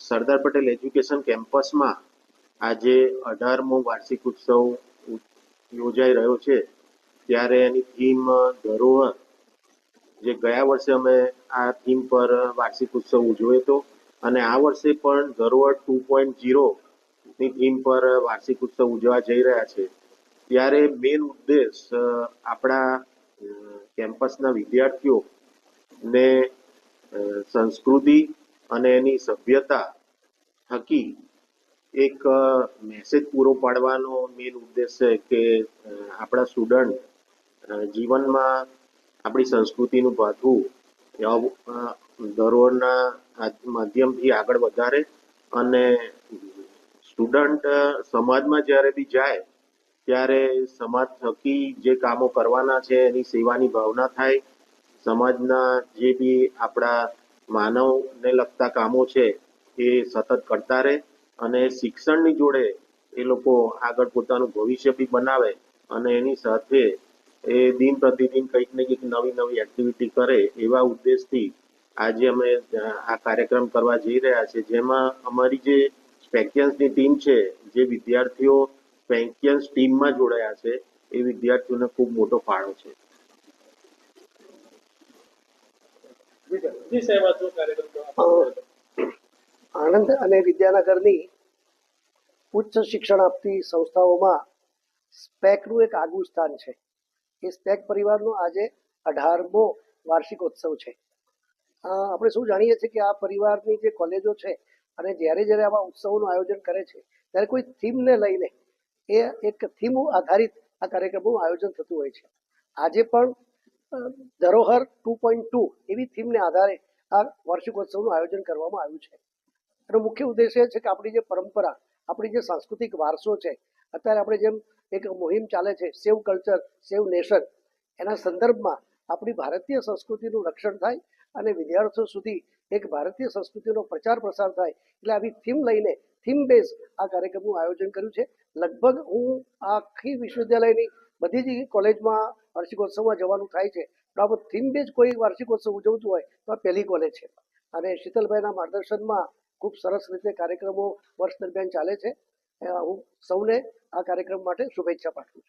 Sardar Patel education કેમ્પસમાં આજે અઢારમો વાર્ષિક ઉત્સવ યોજાઈ રહ્યો છે. ત્યારે એની થીમ ધરોહર જે ગયા વર્ષે અમે આ થીમ પર વાર્ષિક ઉત્સવ ઉજવ્યો હતો અને આ વર્ષે પણ ધરોહર ટુ પોઈન્ટની થીમ પર વાર્ષિક ઉત્સવ ઉજવવા જઈ રહ્યા છે. ત્યારે મેઇન ઉદ્દેશ આપણા કેમ્પસના વિદ્યાર્થીઓ ને સંસ્કૃતિ અને એની સભ્યતા થકી એક મેસેજ પૂરો પાડવાનો મેઇન ઉદ્દેશ છે કે આપણા સ્ટુડન્ટ જીવનમાં આપણી સંસ્કૃતિનું ભાથવું ધરોહરના માધ્યમથી આગળ વધારે અને સ્ટુડન્ટ સમાજમાં જ્યારે બી જાય, ત્યારે સમાજ થકી જે કામો કરવાના છે, એની સેવાની ભાવના થાય, સમાજના જે બી આપણા માનવને લગતા કામો છે એ સતત કરતા રહે અને શિક્ષણની જોડે એ લોકો આગળ પોતાનું ભવિષ્ય બી બનાવે અને એની સાથે એ દિન પ્રતિદિન કંઈક ને કંઈક નવી નવી એક્ટિવિટી કરે એવા ઉદ્દેશથી આજે અમે આ કાર્યક્રમ કરવા જઈ રહ્યા છે જેમાં અમારી જે સ્પેકિયન્સની ટીમ છે, જે વિદ્યાર્થીઓ સ્પેકિયન્સ ટીમમાં જોડાયા છે, એ વિદ્યાર્થીઓને ખૂબ મોટો ફાળો છે. જી સાહેબ આજનો કાર્યક્રમ આણંદ અને વિદ્યાનગરની ઉચ્ચ શિક્ષણ આપતી સંસ્થાઓમાં સ્પેકનું એક આગવું સ્થાન છે. એ સ્પેક પરિવારનો આજે અઢારમો વાર્ષિકોત્સવ છે. આપણે શું જાણીએ છીએ કે આ પરિવારની જે કોલેજો છે અને જ્યારે જ્યારે આવા ઉત્સવોનું આયોજન કરે છે ત્યારે કોઈ થીમને લઈને એ એક થીમ આધારિત આ કાર્યક્રમનું આયોજન થતું હોય છે. આજે પણ ધરોહર ટુ પોઈન્ટ ટુ એવી થીમને આધારે આ વાર્ષિકોત્સવનું આયોજન કરવામાં આવ્યું છે. એનો મુખ્ય ઉદ્દેશ એ છે કે આપણી જે પરંપરા, આપણી જે સાંસ્કૃતિક વારસો છે, અત્યારે આપણે જેમ એક મુહિમ ચાલે છે, સેવ કલ્ચર, સેવ નેશન, એના સંદર્ભમાં આપણી ભારતીય સંસ્કૃતિનું રક્ષણ થાય અને વિદ્યાર્થીઓ સુધી એક ભારતીય સંસ્કૃતિનો પ્રચાર પ્રસાર થાય એટલે આવી થીમ લઈને થીમ બેઝ આ કાર્યક્રમનું આયોજન કર્યું છે. લગભગ હું આખી વિશ્વવિદ્યાલયની બધી જ કોલેજમાં વાર્ષિકોત્સવમાં જવાનું થાય છે. પણ આવો થીમ બેઝ કોઈ વાર્ષિકોત્સવ ઉજવતું હોય તો આ પહેલી કોલેજ છે. અને શીતલભાઈના માર્ગદર્શનમાં ખૂબ સરસ રીતે કાર્યક્રમો વર્ષ દરમિયાન ચાલે છે. હું સૌને આ કાર્યક્રમ માટે શુભેચ્છા પાઠવું છું.